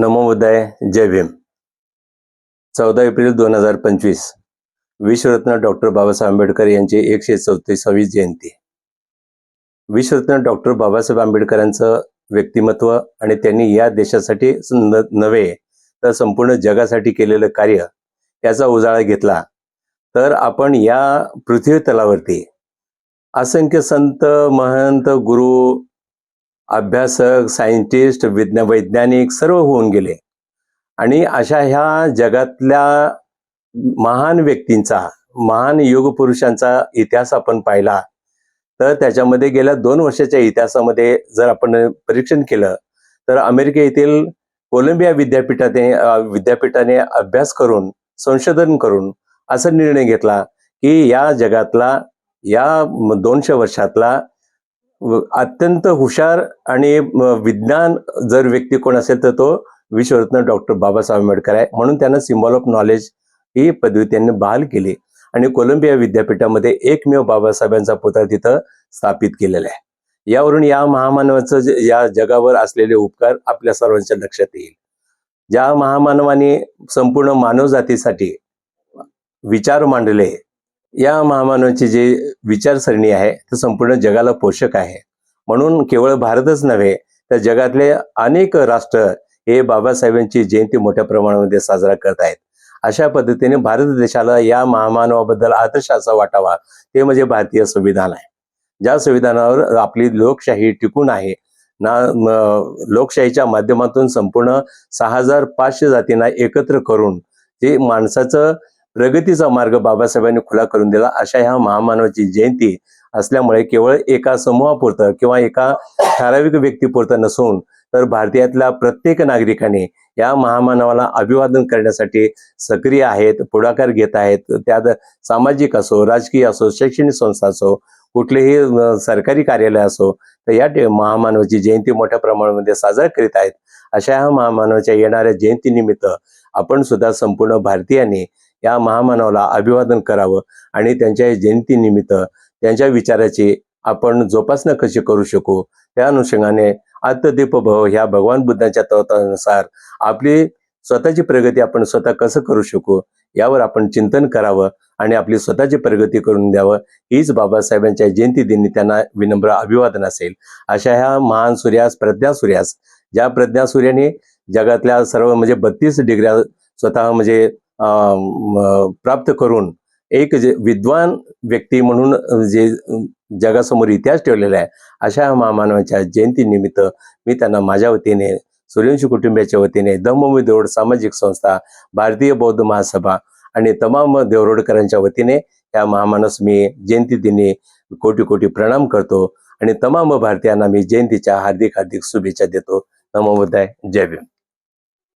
नमोदय जय भीम. चौदा एप्रिल दोन हजार पंचवीस विश्वरत्न डॉक्टर बाबासाहेब आंबेडकर यांची एकशे चौतीसावी जयंती. विश्वरत्न डॉक्टर बाबासाहेब आंबेडकरांचं व्यक्तिमत्व आणि त्यांनी या देशासाठी नव्हे तर संपूर्ण जगासाठी केलेलं कार्य याचा उजाळा घेतला. तर आपण या पृथ्वी तलावरती असंख्य संत महंत गुरु अभ्यासक सायंटिस्ट विज्ञ वैज्ञानिक सर्व होऊन गेले. आणि अशा ह्या जगातल्या महान व्यक्तींचा महान युगपुरुषांचा इतिहास आपण पाहिला तर त्याच्यामध्ये गेल्या दोन वर्षाच्या इतिहासामध्ये जर आपण परीक्षण केलं तर अमेरिके येथील कोलंबिया विद्यापीठाने विद्यापीठाने अभ्यास करून संशोधन करून असा निर्णय घेतला की या जगातला या दोनशे वर्षातला अत्यंत हुशार आणि विज्ञान जर व्यक्ती कोण असेल तर तो विश्वरत्न डॉक्टर बाबासाहेब आंबेडकर आहे. म्हणून त्यांना सिम्बॉल ऑफ नॉलेज ही पदवी त्यांनी बहाल केली. आणि कोलंबिया विद्यापीठामध्ये एकमेव बाबासाहेबांचा पुतळा तिथं स्थापित केलेला आहे. यावरून या महामानवाचं या जगावर असलेले उपकार आपल्या सर्वांच्या लक्षात येईल. ज्या महामानवाने संपूर्ण मानवजातीसाठी विचार मांडले या महामानवाची जी विचारसरणी आहे ती संपूर्ण जगाला पोषक आहे. म्हणून केवळ भारतच नव्हे तर जगातले अनेक राष्ट्र हे बाबासाहेबांची जयंती मोठ्या प्रमाणामध्ये साजरा करत आहेत. अशा पद्धतीने भारत देशाला या महामानवाबद्दल आदर्शाचा वाटावा ते म्हणजे भारतीय संविधान आहे. ज्या संविधानावर आपली लोकशाही टिकून आहे ना लोकशाहीच्या माध्यमातून संपूर्ण सहा हजार पाचशे जातींना एकत्र करून जे माणसाचं प्रगतीचा मार्ग बाबासाहेबांनी खुला करून दिला. अशा ह्या महामानवाची जयंती असल्यामुळे केवळ एका समूहापुरतं किंवा एका ठराविक व्यक्तीपुरतं नसून तर भारतीयातल्या प्रत्येक नागरिकाने या महामानवाला अभिवादन करण्यासाठी सक्रिय आहेत पुढाकार घेत आहेत. त्यात सामाजिक असो राजकीय असो शैक्षणिक संस्था असो कुठलेही सरकारी कार्यालय असो तर या ठे- महामानवाची जयंती मोठ्या प्रमाणामध्ये साजरा करीत आहेत. अशा ह्या महामानवाच्या येणाऱ्या जयंतीनिमित्त आपण सुद्धा संपूर्ण भारतीयांनी या महामानवाला अभिवादन करावं आणि त्यांच्या जयंतीनिमित्त त्यांच्या विचाराची आपण जोपासना कशी करू शकू? त्या अनुषंगाने आत्मदीप भव ह्या भगवान बुद्धांच्या तत्वानुसार आपली स्वतःची प्रगती आपण स्वतः कसं करू शकू? यावर आपण चिंतन करावं आणि आपली स्वतःची प्रगती करून द्यावं. हीच बाबासाहेबांच्या जयंती दिनी त्यांना विनम्र अभिवादन असेल. अशा ह्या महान सूर्यास प्रज्ञा सूर्यास ज्या प्रज्ञा सूर्याने जगातल्या सर्व म्हणजे बत्तीस डिग्र्या स्वतः म्हणजे प्राप्त करून एक जे विद्वान व्यक्ती म्हणून जे जगासमोर इतिहास ठेवलेला आहे अशा ह्या महामानवाच्या जयंतीनिमित्त मी त्यांना माझ्या वतीने सूर्यवंशी कुटुंबियाच्या वतीने धम्मवी देवड सामाजिक संस्था भारतीय बौद्ध महासभा आणि तमाम देवरोडकरांच्या वतीने या महामानस मी जयंती दिनी कोटी कोटी प्रणाम करतो आणि तमाम भारतीयांना मी जयंतीच्या हार्दिक हार्दिक शुभेच्छा देतो. नमो बुद्धाय. जय भीम.